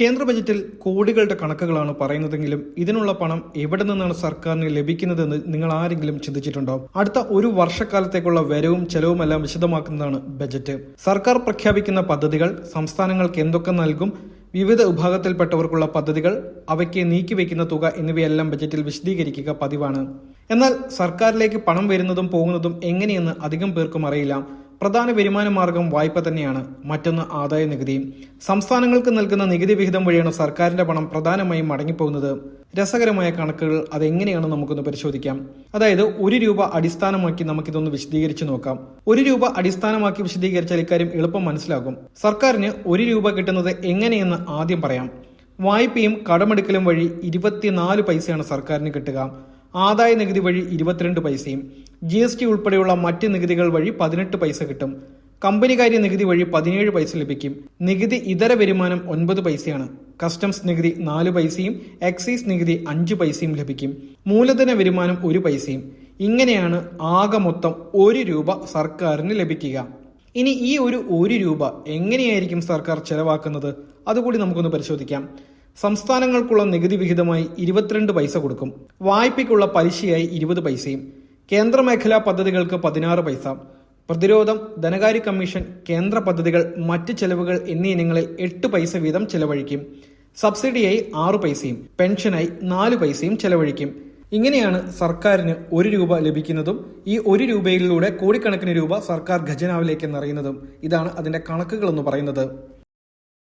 കേന്ദ്ര ബജറ്റിൽ കോടികളുടെ കണക്കുകളാണ് പറയുന്നതെങ്കിലും ഇതിനുള്ള പണം എവിടെ നിന്നാണ് സർക്കാരിന് ലഭിക്കുന്നതെന്ന് നിങ്ങൾ ആരെങ്കിലും ചിന്തിച്ചിട്ടുണ്ടോ? അടുത്ത ഒരു വർഷക്കാലത്തേക്കുള്ള വരവും ചെലവുമെല്ലാം വിശദമാക്കുന്നതാണ് ബജറ്റ്. സർക്കാർ പ്രഖ്യാപിക്കുന്ന പദ്ധതികൾ സംസ്ഥാനങ്ങൾക്ക് എന്തൊക്കെ നൽകും വിവിധ വിഭാഗത്തിൽപ്പെട്ടവർക്കുള്ള പദ്ധതികൾ അവയ്ക്ക് നീക്കിവെക്കുന്ന തുക എന്നിവയെല്ലാം ബജറ്റിൽ വിശദീകരിക്കുക പതിവാണ്. എന്നാൽ സർക്കാരിലേക്ക് പണം വരുന്നതും പോകുന്നതും എങ്ങനെയെന്ന് അധികം പേർക്കും അറിയില്ല. പ്രധാന വരുമാന മാർഗം വായ്പ തന്നെയാണ്. മറ്റൊന്ന് ആദായ നികുതി. സംസ്ഥാനങ്ങൾക്ക് നൽകുന്ന നികുതി വിഹിതം വഴിയാണ് സർക്കാരിന്റെ പണം പ്രധാനമായും മടങ്ങിപ്പോകുന്നത്. രസകരമായ കണക്കുകൾ അതെങ്ങനെയാണ് നമുക്കൊന്ന് പരിശോധിക്കാം. അതായത് ഒരു രൂപ അടിസ്ഥാനമാക്കി നമുക്കിതൊന്ന് വിശദീകരിച്ചു നോക്കാം. ഒരു രൂപ അടിസ്ഥാനമാക്കി വിശദീകരിച്ചാൽ ഇക്കാര്യം എളുപ്പം മനസ്സിലാകും. സർക്കാരിന് ഒരു രൂപ കിട്ടുന്നത് എങ്ങനെയെന്ന് ആദ്യം പറയാം. വായ്പയും കടമെടുക്കലും വഴി ഇരുപത്തിനാല് പൈസയാണ് സർക്കാരിന് കിട്ടുക. ആദായ നികുതി വഴി ഇരുപത്തിരണ്ട് പൈസയും ജി എസ് ടി ഉൾപ്പെടെയുള്ള മറ്റ് നികുതികൾ വഴി പതിനെട്ട് പൈസ കിട്ടും. കമ്പനികാര്യ നികുതി വഴി പതിനേഴ് പൈസ ലഭിക്കും. നികുതി ഇതര വരുമാനം ഒൻപത് പൈസയാണ്. കസ്റ്റംസ് നികുതി നാല് പൈസയും എക്സൈസ് നികുതി അഞ്ച് പൈസയും ലഭിക്കും. മൂലധന വരുമാനം ഒരു പൈസയും. ഇങ്ങനെയാണ് ആകെ മൊത്തം ഒരു രൂപ സർക്കാരിന് ലഭിക്കുക. ഇനി ഈ ഒരു ഒരു രൂപ എങ്ങനെയായിരിക്കും സർക്കാർ ചെലവാക്കുന്നത്? അതുകൂടി നമുക്കൊന്ന് പരിശോധിക്കാം. സംസ്ഥാനങ്ങൾക്കുള്ള നികുതി വിഹിതമായി ഇരുപത്തിരണ്ട് പൈസ കൊടുക്കും. വായ്പയ്ക്കുള്ള പലിശയായി ഇരുപത് പൈസയും. കേന്ദ്ര മേഖലാ പദ്ധതികൾക്ക് പതിനാറ് പൈസ. പ്രതിരോധം ധനകാര്യ കമ്മീഷൻ കേന്ദ്ര പദ്ധതികൾ മറ്റ് ചെലവുകൾ എന്നീ ഇനങ്ങളിൽ എട്ട് പൈസ വീതം ചെലവഴിക്കും. സബ്സിഡിയായി ആറു പൈസയും. പെൻഷനായി നാല് പൈസയും ചെലവഴിക്കും. ഇങ്ങനെയാണ് സർക്കാരിന് ഒരു രൂപ ലഭിക്കുന്നതും ഈ ഒരു രൂപയിലൂടെ കോടിക്കണക്കിന് രൂപ സർക്കാർ ഖജനാവിലേക്ക് നിറയുന്നതും ഇതാണ് അതിന്റെ കണക്കുകൾ എന്ന് പറയുന്നത്.